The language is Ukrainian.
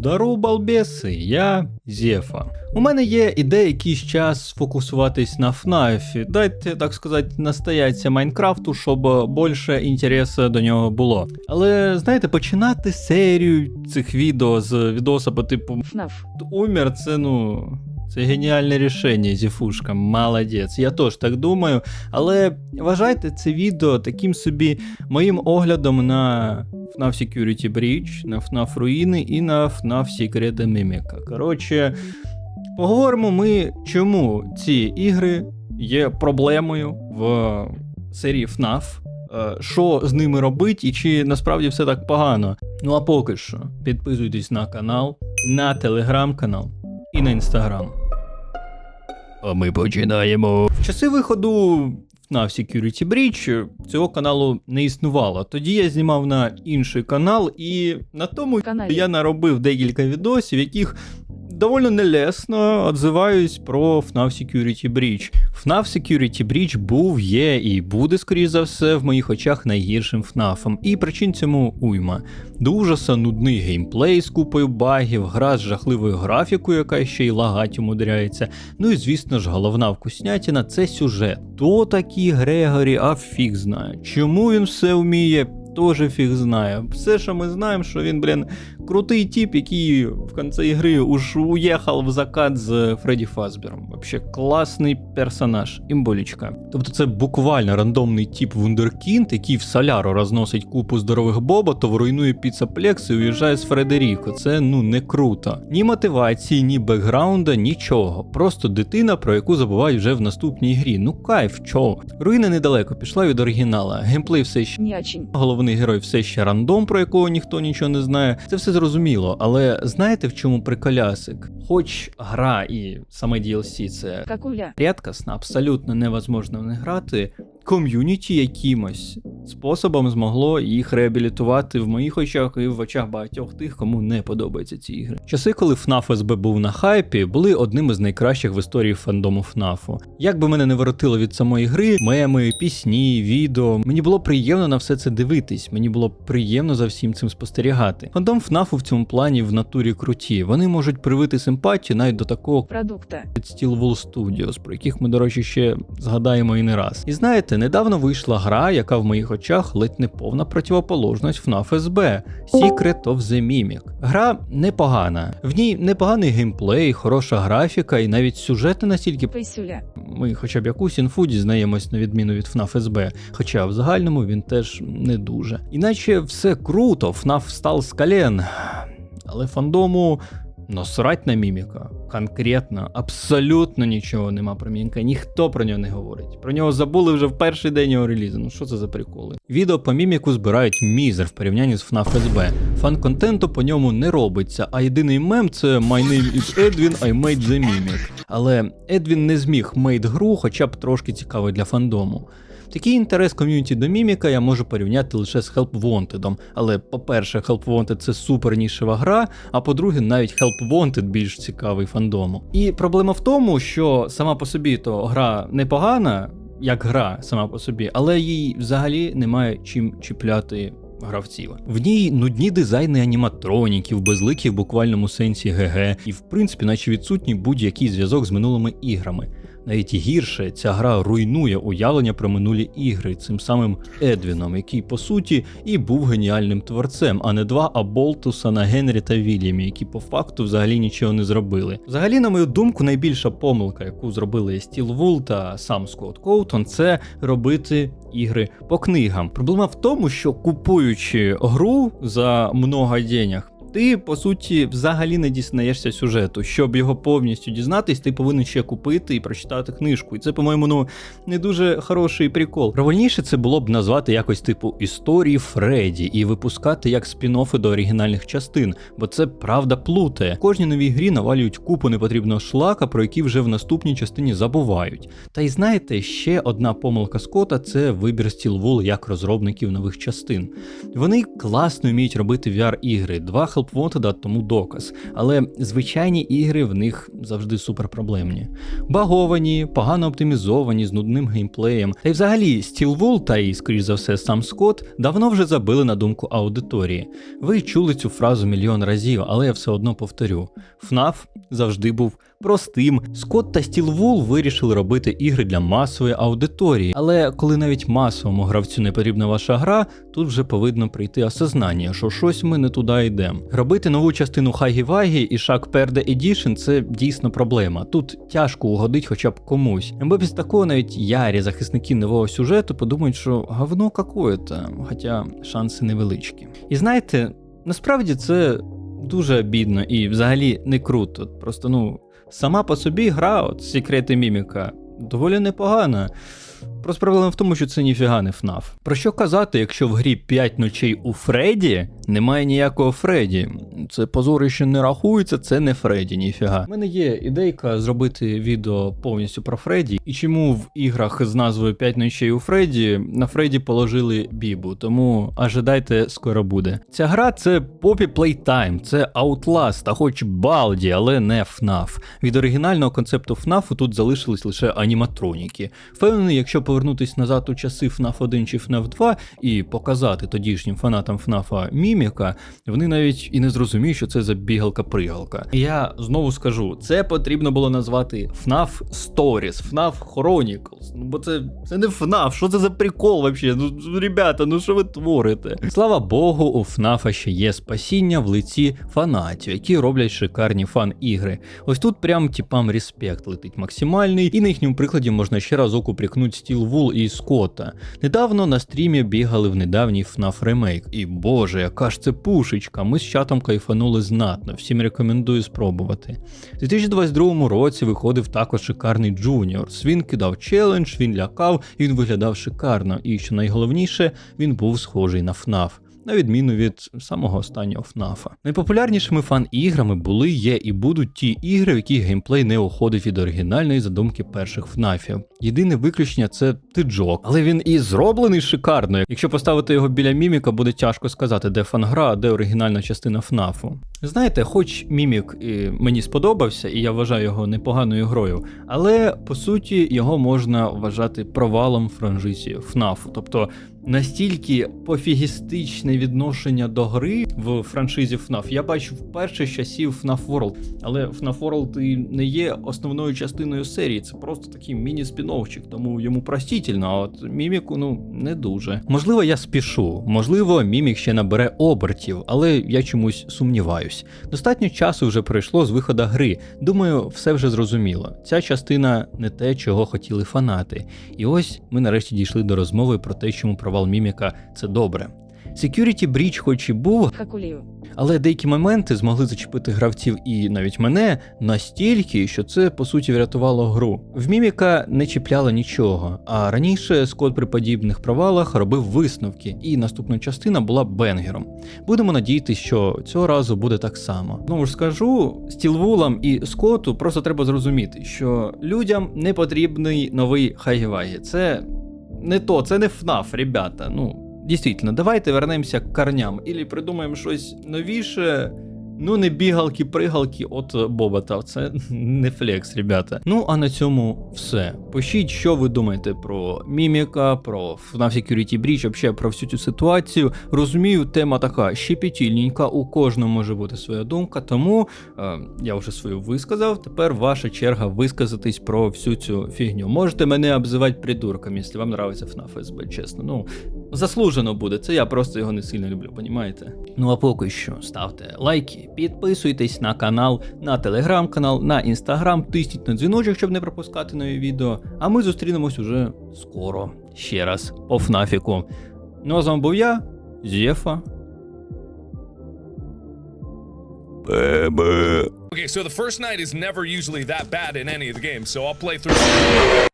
Здорово, балбеси, я Зефа. У мене є ідея якийсь час сфокусуватись на ФНАФі, дайте, так сказати, настояться Майнкрафту, щоб більше інтересу до нього було. Але знаєте, починати серію цих відео з відоса по типу ФНАФ. умер, це ну. Це геніальне рішення, Зіфушка, молодець. Я теж так думаю. Але вважайте це відео таким собі моїм оглядом на FNAF Security Breach, на FNAF Руїни і на FNAF Secret Mimic. Коротше, поговоримо ми, чому ці ігри є проблемою в серії FNAF. е, Що з ними робить і чи насправді все так погано? Ну а поки що, підписуйтесь на канал, на телеграм-канал і на інстаграм. А ми починаємо. В часи виходу на Security Breach цього каналу не існувало. Тоді я знімав на інший канал, і на тому Каналі. я наробив декілька відосів, яких доволі нелесно отзиваюсь про FNAF Security Breach. FNAF Security Breach був, є і буде, скоріш за все, в моїх очах найгіршим FNAF. І причин цьому уйма. До ужаса нудний геймплей з купою багів, гра з жахливою графікою, яка ще й лагать умудряється. Ну і звісно ж, головна вкуснятіна це сюжет. То такий Грегорі, а фіг знає. Чому він все вміє? Тоже фіг знає. Все, що ми знаємо, що він, блін, крутий тип, який в кінці ігри уж уїхав в закат з Фредді Фазбером. Вообще класний персонаж, імболічка. Тобто це буквально рандомний тип Вундеркінд, який в соляру розносить купу здорових боботів, руйнує піцаплекс і уїжджає з Фредеріко. Це ну не круто. Ні мотивації, ні бекграунда, нічого. Просто дитина, про яку забувають вже в наступній грі. Ну кайф, чо. Руїна недалеко пішла від оригінала. Геймплей все ще Не. Головний герой все ще рандом, про якого ніхто нічого не знає. Це все зрозуміло, але знаєте в чому приколясик? Хоч гра і саме DLC це Какуля. абсолютно невозможно не грати. Ком'юніті якимось способом змогло їх реабілітувати в моїх очах і в очах багатьох тих, кому не подобаються ці ігри. Часи, коли FNAF SB був на хайпі, були одним із найкращих в історії фандому FNAF. Як би мене не воротило від самої гри, меми, пісні, відео, мені було приємно на все це дивитись. Мені було приємно за всім цим спостерігати. Фандом FNAF в цьому плані в натурі круті. Вони можуть привити симпатію навіть до такого Продукта. від Steelwool Studios, про яких ми, до речі, ще згадаємо і не раз. І знаєте, недавно вийшла гра, яка в моїх очах ледь не повна противоположність FNAF SB Secret of the Mimic. Гра непогана. В ній непоганий геймплей, хороша графіка і навіть сюжет не настільки Писюля. ми хоча б якусь інфу дізнаємось на відміну від FNAF SB, хоча в загальному він теж не дуже. Іначе все круто, FNAF встал з колен. Але фандому насрать на міміка. Конкретно, абсолютно нічого нема про міміка, ніхто про нього не говорить. Про нього забули вже в перший день його релізу. Ну що це за приколи? Відео по міміку збирають мізер в порівнянні з FNAF SB. Фан-контенту по ньому не робиться, а єдиний мем це My name is Edwin, I made the mimic. Але Едвін не зміг мейд гру, хоча б трошки цікавий для фандому. Такий інтерес ком'юніті до міміка я можу порівняти лише з Help Wanted. Але, по-перше, Help Wanted це супер нішева гра, а по-друге, навіть Help Wanted більш цікавий фандому. І проблема в тому, що сама по собі то гра непогана, як гра сама по собі, але їй взагалі немає чим чіпляти. Гравців в ній нудні дизайни аніматроніків, безликі в буквальному сенсі ГГ, і в принципі, наче відсутній будь-який зв'язок з минулими іграми. Навіть гірше ця гра руйнує уявлення про минулі ігри цим самим Едвіном, який по суті і був геніальним творцем, а не два Аболтуса на Генрі та Вільямі, які по факту взагалі нічого не зробили. Взагалі, на мою думку, найбільша помилка, яку зробили Steel Wool та сам Скотт Коутон, це робити ігри по книгам. Проблема в тому, що купуючи гру за много денег, ти по суті взагалі не дізнаєшся сюжету. Щоб його повністю дізнатись, ти повинен ще купити і прочитати книжку. І це, по-моєму, ну не дуже хороший прикол. Правильніше це було б назвати якось типу історії Фредді і випускати як спін-оффи до оригінальних частин, бо це правда плутає. Кожній новій грі навалюють купу непотрібного шлака, про які вже в наступній частині забувають. Та й знаєте, ще одна помилка Скотта це вибір Steelwool як розробників нових частин. Вони класно вміють робити VR-ігри. Два Help Wanted тому доказ. Але звичайні ігри в них завжди суперпроблемні. Баговані, погано оптимізовані, з нудним геймплеєм. Та й взагалі Стілвул та і, скоріш за все, сам Скотт давно вже забили на думку аудиторії. Ви чули цю фразу мільйон разів, але я все одно повторю: FNAF завжди був простим. Скотт та Стілвул вирішили робити ігри для масової аудиторії. Але коли навіть масовому гравцю не потрібна ваша гра, тут вже повинно прийти осознання, що щось ми не туди йдемо. Робити нову частину Хагі-Вагі і Шак Перде Edition – це дійсно проблема. Тут тяжко угодить хоча б комусь. Бо без такого навіть ярі захисники нового сюжету подумають, що говно какое-то, хоча шанси невеличкі. І знаєте, насправді це дуже обідно і взагалі не круто. Просто ну. Сама по собі гра, от секрети міміка, доволі непогана. Просто проблема в тому, що це ніфіга не FNAF. Про що казати, якщо в грі 5 ночей у Фредді немає ніякого Фредді? Це позорище не рахується, це не Фредді, ніфіга. У мене є ідейка зробити відео повністю про Фредді, і чому в іграх з назвою 5 ночей у Фредді на Фредді положили Бібу, тому ожидайте, скоро буде. Ця гра це Poppy Playtime, це Outlast, а хоч Балді, але не FNAF. Від оригінального концепту FNAF тут залишились лише аніматроніки. Впевнений, якщо повернутись назад у часи FNAF 1 чи FNAF 2 і показати тодішнім фанатам FNAF міміка, вони навіть і не зрозуміють, що це за бігалка-пригалка. Я знову скажу, це потрібно було назвати FNAF Stories, FNAF Chronicles. Ну бо це, це не FNAF, що це за прикол вообще? Ну, ребята, ну що ви творите? Слава Богу, у FNAF ще є спасіння в лиці фанатів, які роблять шикарні фан-ігри. Ось тут прям типам респект летить максимальний, і на їхньому прикладі можна ще разок упрекнуть Стіл Вул і Скотта. Недавно на стрімі бігали в недавній FNAF ремейк. І боже, яка ж це пушечка. Ми з чатом кайфанули знатно, всім рекомендую спробувати. У 2022 році виходив також шикарний Джуніорс. Він кидав челендж, він лякав, він виглядав шикарно. І що найголовніше, він був схожий на FNAF на відміну від самого останнього ФНАФа. Найпопулярнішими фан-іграми були, є і будуть ті ігри, в яких геймплей не уходить від оригінальної задумки перших ФНАФів. Єдине виключення це тиджок, але він і зроблений шикарно. Якщо поставити його біля міміка, буде тяжко сказати, де фан-гра, а де оригінальна частина ФНАФу. Знаєте, хоч мімік і мені сподобався, і я вважаю його непоганою грою, але по суті його можна вважати провалом франшизі ФНАФу. Тобто настільки пофігістичне відношення до гри в франшизі FNAF я бачу вперше з часів FNAF World. Але FNAF World і не є основною частиною серії, це просто такий міні-спіновчик, тому йому простітельно, а от міміку ну не дуже. Можливо, я спішу, можливо, мімік ще набере обертів, але я чомусь сумніваюсь. Достатньо часу вже пройшло з виходу гри. Думаю, все вже зрозуміло. Ця частина не те, чого хотіли фанати. І ось ми нарешті дійшли до розмови про те, чому провал міміка це добре. Security Breach хоч і був, Хакулів. але деякі моменти змогли зачепити гравців і навіть мене настільки, що це по суті врятувало гру. В міміка не чіпляло нічого, а раніше Скотт при подібних провалах робив висновки, і наступна частина була бенгером. Будемо надіятися, що цього разу буде так само. Знову ж скажу, Стілвулам і Скотту просто треба зрозуміти, що людям не потрібний новий Хайгівагі. Це не то, це не ФНАФ, ребята. Ну. Дійсно, давайте вернемося к корням, Ілі придумаємо щось новіше. Ну, не бігалки-пригалки от Бобота. Це не флекс, ребята. Ну, а на цьому все. Пишіть, що ви думаєте про міміка, про FNAF Security Breach, взагалі про всю цю ситуацію. Розумію, тема така щепетільненька, у кожного може бути своя думка, тому е, я вже свою висказав. Тепер ваша черга висказатись про всю цю фігню. Можете мене обзивати придурком, якщо вам нравиться FNAF SB, чесно. Ну, заслужено буде. Це я просто його не сильно люблю, понімаєте? Ну а поки що ставте лайки, підписуйтесь на канал, на телеграм-канал, на інстаграм, тисніть на дзвіночок, щоб не пропускати нові відео. А ми зустрінемось уже скоро. Ще раз по ФНАФіку. Ну а з вами був я, Зєфа. Бебе. Okay, so the first night is never usually that bad in any of the games, so I'll play through.